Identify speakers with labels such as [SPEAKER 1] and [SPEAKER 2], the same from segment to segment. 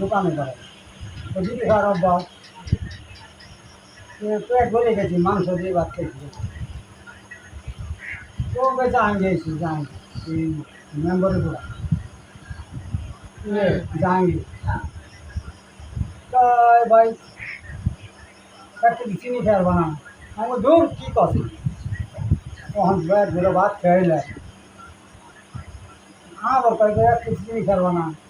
[SPEAKER 1] দোকানে করে তো বিড়ি খাওয়ার অভ্যাস। তো পেট ভরে গেছি মাংস দিয়ে ভাত খেয়েছি। তো ওকে জান গেছি জান এই মেম্বারের পুরা জাহাঙ্গীর। তাই ভাই একটা চিনি খেয়ার বানা আমার দূর কি কষি তখন পেট ভরে ভাত খেয়ে আবার কয়েকবার একটা চিনি খেয়ার বানা আমার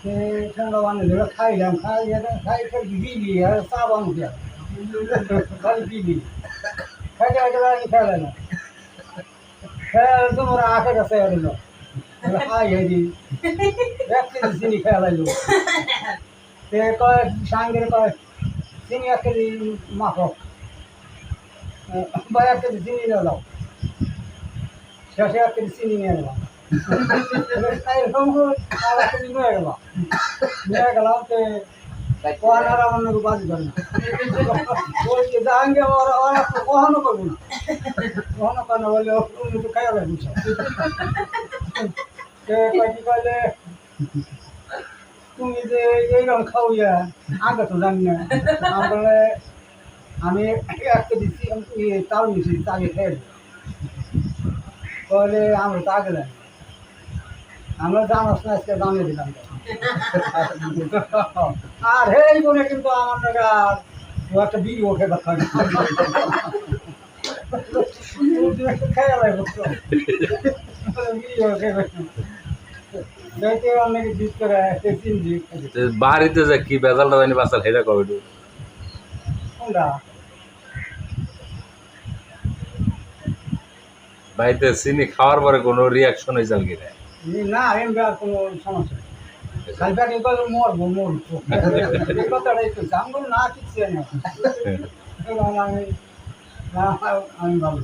[SPEAKER 1] সে ফুঙ্গা বানিয়ে দিল খাইলাম খাই খাই খাই বিলি আর চা বানিয়ে খালি বিলি খাইতে খাইতে আমি খেলে না খেয়াল তোমার আখের কাছে এল হাই হেরি এক কেজি চিনি খেয়ালাইলো সে কয় সাঙ্গের কয় চিনি এক কেজি মাফক বা এক কেজি চিনি নিয়ে কেন বলে উনি তো খাইয়া লাগবে সব সে কয়েকটি কলে তুমি যে এইরকম খাওয়া আগে তো জানি না বলে আমি এক কেজি চাল মিশি আগে খেয়ে বলে আমরা তো আগে জানি আমরা জানাস না আজকে দামে দিলাম। আর হেই বলে কিন্তু আমার একটা বিড়ি ওঠে
[SPEAKER 2] বাড়িতে যে কি বেজালটা জানি বাসাল সেটা কবে বাড়িতে চিনি খাওয়ার পরে কোনো রিয়াকশন হয়েছে কি না
[SPEAKER 1] না এমনি আর কোনো সমস্যা নেই। খালি পেটে মরবো মরবো। এই কথাটাই তো আমি না কিছু না আমি না আমি ভালো।